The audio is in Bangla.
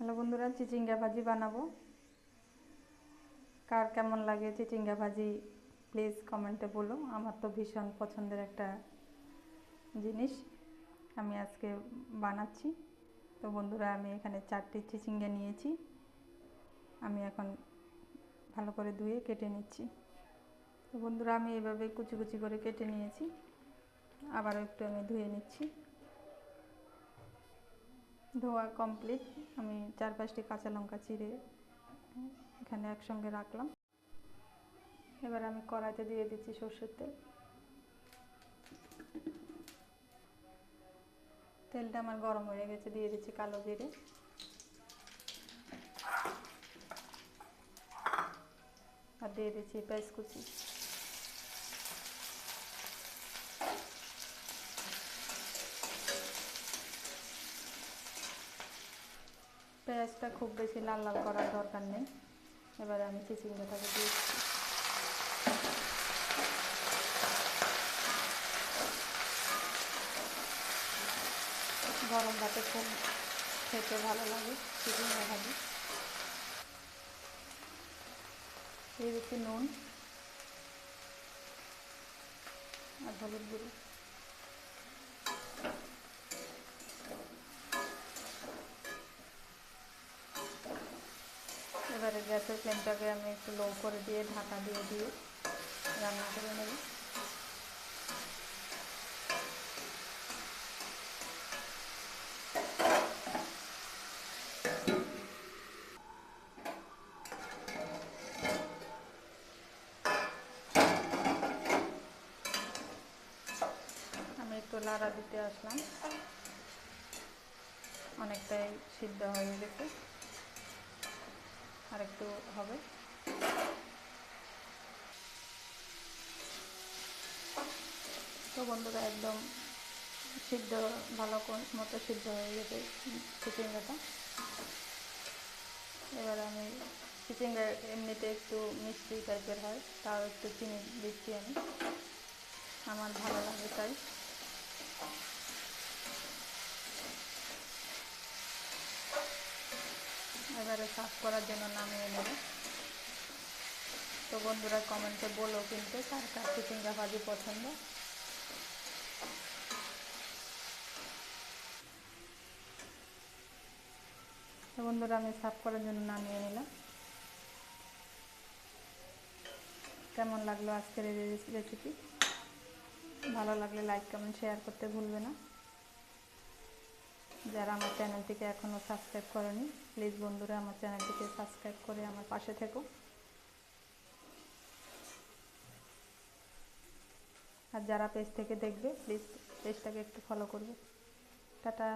হ্যালো বন্ধুরা, চিচিঙ্গা ভাজি বানাবো। কার কেমন লাগে চিচিঙ্গা ভাজি প্লিজ কমেন্টে বলো। আমার তো ভীষণ পছন্দের একটা জিনিস আমি আজকে বানাচ্ছি। তো বন্ধুরা, আমি এখানে চারটি চিচিঙ্গা নিয়েছি। আমি এখন ভালো করে ধুয়ে কেটে নিচ্ছি। তো বন্ধুরা, আমি এভাবে কুচি কুচি করে কেটে নিয়েছি। আবারও একটু আমি ধুয়ে নিচ্ছি। ধোয়া কমপ্লিট আমি চার পাঁচটি কাঁচা লঙ্কা চিড়ে এখানে একসঙ্গে রাখলাম। এবার আমি কড়াইতে দিয়ে দিচ্ছি সর্ষের তেল। তেলটা আমার গরম হয়ে গেছে, দিয়ে দিচ্ছি কালো জিরে। আর দিয়ে দিচ্ছি পেঁয়াজ কুচি। পেঁয়াজটা খুব বেশি লাল লাল করার দরকার নেই। এবারে আমি চিচিঙ্গাটাকে দিয়েছি গরম ভাতে খুব খেতে ভালো লাগে চিচিঙ্গা ভাজি দিয়ে দিচ্ছি নুন আর হলুদ গুঁড়ো। এবারে গ্যাসের ফ্লেমটাকে আমি একটু লো করে দিয়ে ঢাকা দিয়ে দিয়ে রান্না করে নেব। আমি একটু লাড়া দিতে আসলাম। অনেকটাই সিদ্ধ হয়ে গেছে। আর একটু হবে। তো বন্ধুরা, একদম সিদ্ধ, ভালো মতো সিদ্ধ হয়ে গেছে চিচিঙ্গাটা। এবার আমি চিচিঙ্গা এমনিতে একটু মিষ্টি টাইপের হয়, তাও একটু চিনি দিচ্ছি আমি। আমার ভালো লাগে তাই। এবারে সাফ করার জন্য নামিয়ে নেব। তো বন্ধুরা, কমেন্টে বলো কিন্তু কার কার চিচিঙ্গা ভাজি পছন্দ। বন্ধুরা, আমি সাফ করার জন্য নামিয়ে নিলাম। কেমন লাগল আজকের এই রেসিপি ভালো লাগলে লাইক কমেন্ট শেয়ার করতে ভুলবে না। যারা আমার চ্যানেলটিকে এখনও সাবস্ক্রাইব করেনি প্লিজ বন্ধুরা আমার চ্যানেলটিকে সাবস্ক্রাইব করে আমার পাশে থেকো। আর যারা পেজ থেকে দেখবে প্লিজ পেজটাকে একটু ফলো করবে। টাটা।